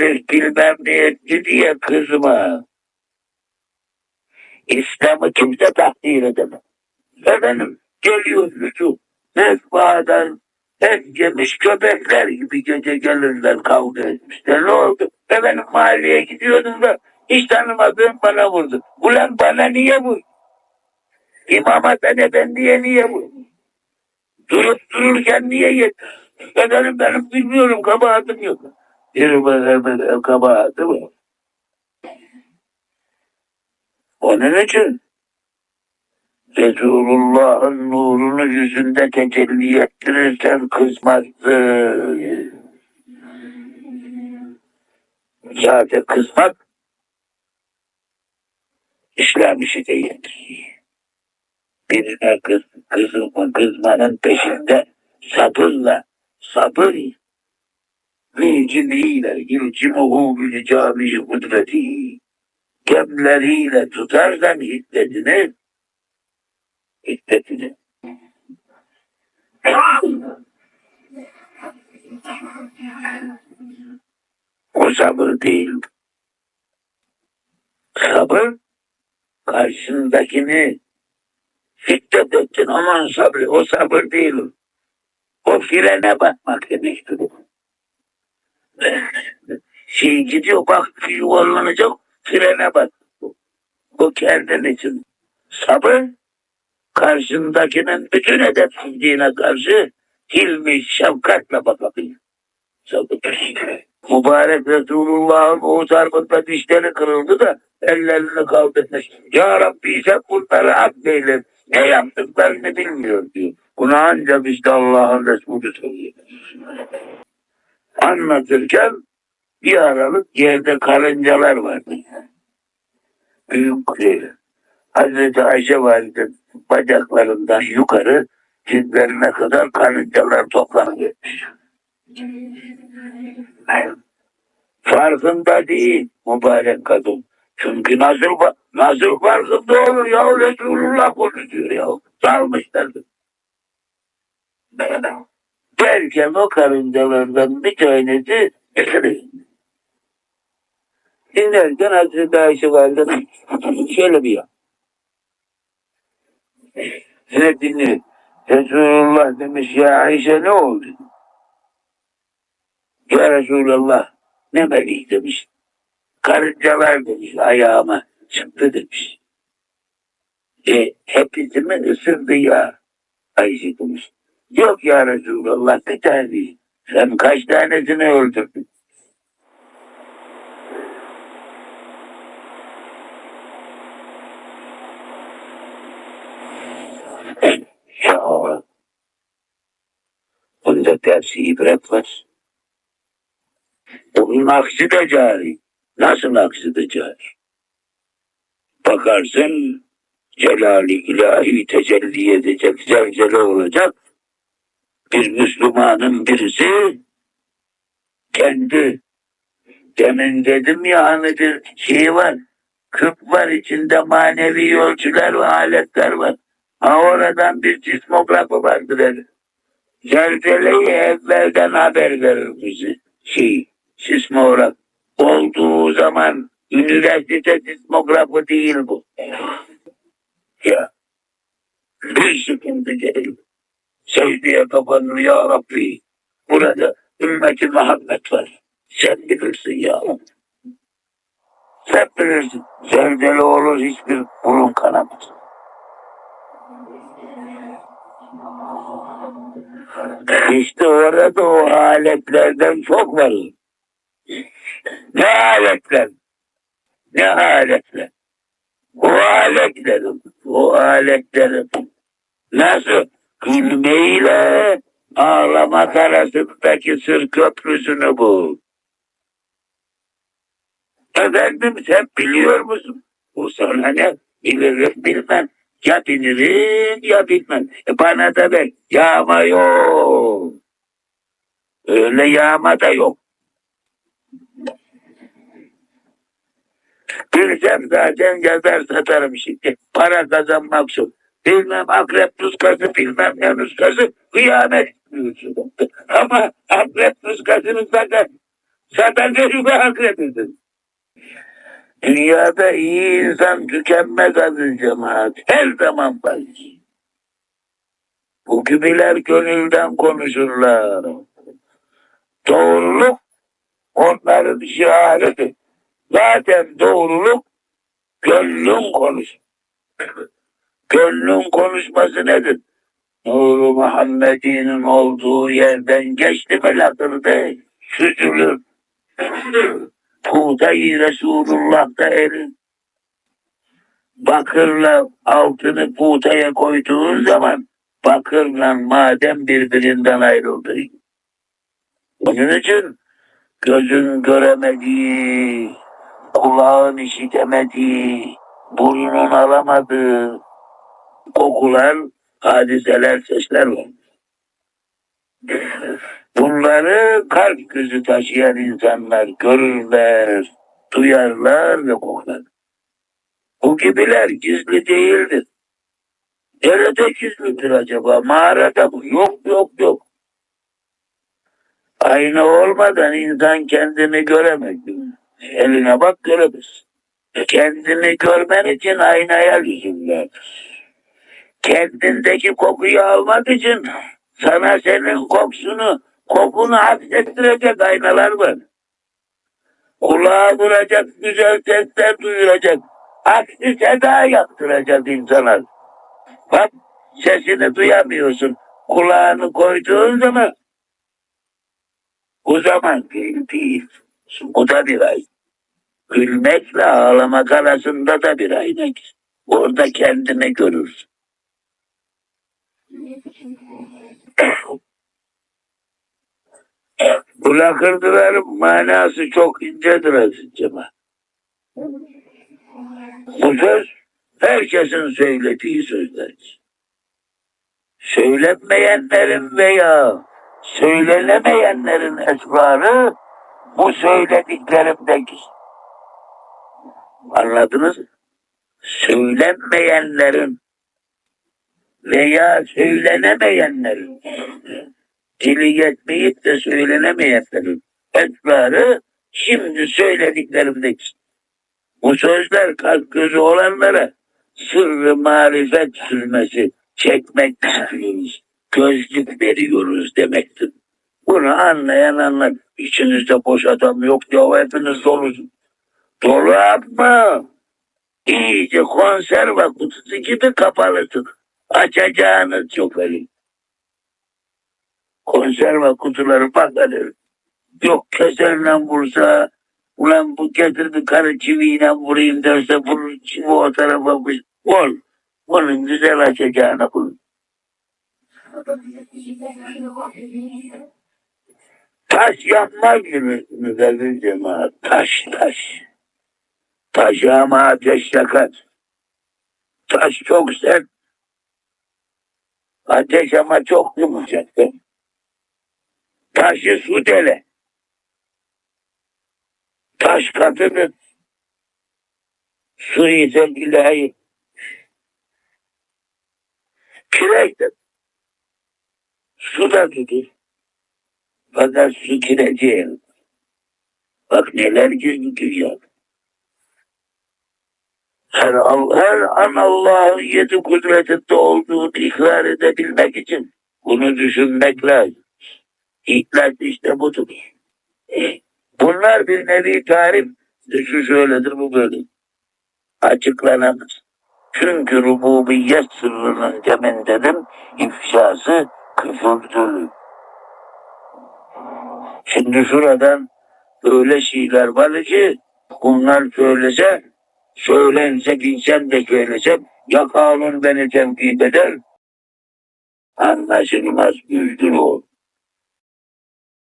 herif bilmem ne etti diye kızma. İslam'ı kimse takdir edemez. Efendim geliyor hücum. Mezbahadan et yemiş köpekler gibi gece gelirler kavga etmişler. Ne oldu? Efendim mahalleye gidiyordum da hiç tanımadığım bana vurdu. Ulan bana niye vur? İmam Hasan Efendi'ye niye vur? Durup dururken niye yet? Efendim benim bilmiyorum kabahatim yok. Bir böyle kabahatim var. Onun için Resulullah'ın nurunu yüzünde tecelli ettirirsen kızmazsın. Sadece kızmak İslam işi değildir. Birine kız, kızma, kızmanın peşinde sabırla, sabır viciliyle ilcimuhu bil cami kudreti gemleriyle tutarsan hiddetini hiddetini o sabır değil. Sabır karşındakini şiddet ettin aman sabır o sabır değil. O frene bakmak demektir. Şey gidiyor bak yuvarlanacak frene bak. O kendin için. Sabır karşındakinin bütün edepsizliğine karşı hilmi şefkatle bakabilir. Mübarek Resulullah'ın o çarpında dişleri kırıldı da ellerini kaldırmış. Ya Rabbi sen bunları affeyle. Ne yaptıklarını bilmiyor diyor. Bunu ancak işte Allah'ın Resulü söylüyor. Anlatırken bir aralık yerde karıncalar vardı. Büyük şey. Hazreti Ayşe valide bacaklarından yukarı dizlerine kadar karıncalar toplanmış. Farkında değil mübarek kadın. Çünkü nasıl, nasıl farkında olur ya Resulullah konuşuyor ya. Salmışlardı. Derken o karıncalardan bir tanesi. İnerken Hazreti Ayşe valide şöyle bir yap. Ne dinle. Resulullah demiş ya Ayşe ne oldu? Ya Resulallah ne melih demiş. Karıncalar demiş ayağıma çıktı demiş. E hepsi mi ısırdı ya? Ayşe demiş. Yok ya Resulallah bir tane. Sen kaç tanesini öldürdün? Ya bunda tersi ibret var. Onun aksi de cari. Nasıl aksi de cari? Bakarsın celali ilahi tecelli edecek, zelzele olacak. Bir Müslümanın birisi kendi demin dedim ya hani bir şey var. Küp var içinde manevi ölçüler ve aletler var. Ha oradan bir sismografı vardır dedi. Zelzeleyi evvelden haber verir bizi. Şey, sismograf. Olduğu zaman üniversite sismografı değil bu. Ya. Bir sıkıntı değil. Secdeye kapanır ya Rabbi. Burada ümmeti Muhammed var. Sen bilirsin ya. Sen bilirsin. Zelzele olur hiçbir burun kanamaz. İşte orada o aletlerden çok var. Ne aletler? Ne aletler? O aletler, o aletler nasıl gülmeyle ağlamak arasındaki sır köprüsünü bul. Efendim sen biliyor musun? Bu sana ne? Bilirim bilmem. Ya bilirim ya bilmem. E bana da ver. Yağma yok. Öyle yağma da yok. Bilsem zaten yazar satarım şimdi. Para kazanmak için. Bilmem akrep nuskası bilmem ne nuskası kıyamet. Ama akrep nuskasını sakın Zaten tecrübe akredidir. Dünyada iyi insan tükenmez aziz cemaat. Her zaman var. Bu gibiler gönülden konuşurlar. Doğruluk onların şiarıdır. Zaten doğruluk gönlün konuş. Gönlün konuşması nedir? Nuru Muhammed'in olduğu yerden geçti mi lakırdı, süzülür. Puğdayı Resulullah'ta erir. Bakırla altını puğdaya koyduğun zaman bakırla maden birbirinden ayrıldı. Onun için gözün göremediği, kulağın işitemediği, burnun alamadığı kokular, hadiseler, sesler var. Bunları kalp gözü taşıyan insanlar görürler, duyarlar ve koklar. Bu gibiler gizli değildir. Nerede gizlidir acaba? Mağarada mı? Yok yok yok. Ayna olmadan insan kendini göremez. Eline bak göremez. Kendini görmen için aynaya lüzum var. Kendindeki kokuyu almak için sana senin kokusunu, kokunu aksettirecek aynalar var. Kulağa vuracak, güzel sesler duyuracak. Aksi seda yaptıracak insanlar. Bak sesini duyamıyorsun. Kulağını koyduğun zaman o zaman değil değil. O da bir ay. Gülmekle ağlamak arasında da bir aynak. Orada kendini görürsün. Bu lakırdıların manası çok incedir Aziz Cemal. Bu söz herkesin söylediği sözler. Söylenmeyenlerin veya söylenemeyenlerin esrarı bu söylediklerimdeki. Anladınız? Söylenmeyenlerin veya söylenemeyenlerin dili yetmeyip de söylenemeyenlerin esrarı şimdi söylediklerimdeki. Bu sözler kalp gözü olanlara sırrı marifet sürmesi çekmek istiyoruz. Gözlük veriyoruz demektir. Bunu anlayan anlar. İçinizde boş adam yok ya hepiniz dolusun. Dolu yapma. İyice konserve kutusu gibi kapalısın. Açacağınız yok öyle. Konserve kutuları bakılır. Yok keserle vursa ulan bu getirdi karı çiviyle vurayım derse bunun çivi o tarafa. Ol. Onun güzel açacağını bul. Taş yapma günü dedi cemaat. Taş taş. Taş ama ateş yakar. Taş çok sert. Ateş ama çok yumuşak. Taşı su dele. Taş katını su ise ilahi. Kirek su da tutur. Fakat su kireceğim. Bak neler gizli dünya. Her, her an Allah'ın yedi kudretinde olduğunu ikrar edebilmek için bunu düşünmek lazım. Hikmet işte budur. E, Bunlar bir nevi tarif. Şu şöyledir bu böyle. Açıklanamaz. Çünkü rububiyet sırrının temendenin ifşası küfürdür. Şimdi şuradan öyle şeyler var ki bunlar söylese söylense bilsem de söylesem ya kanun beni tevkif eder anlaşılmaz güçtür o.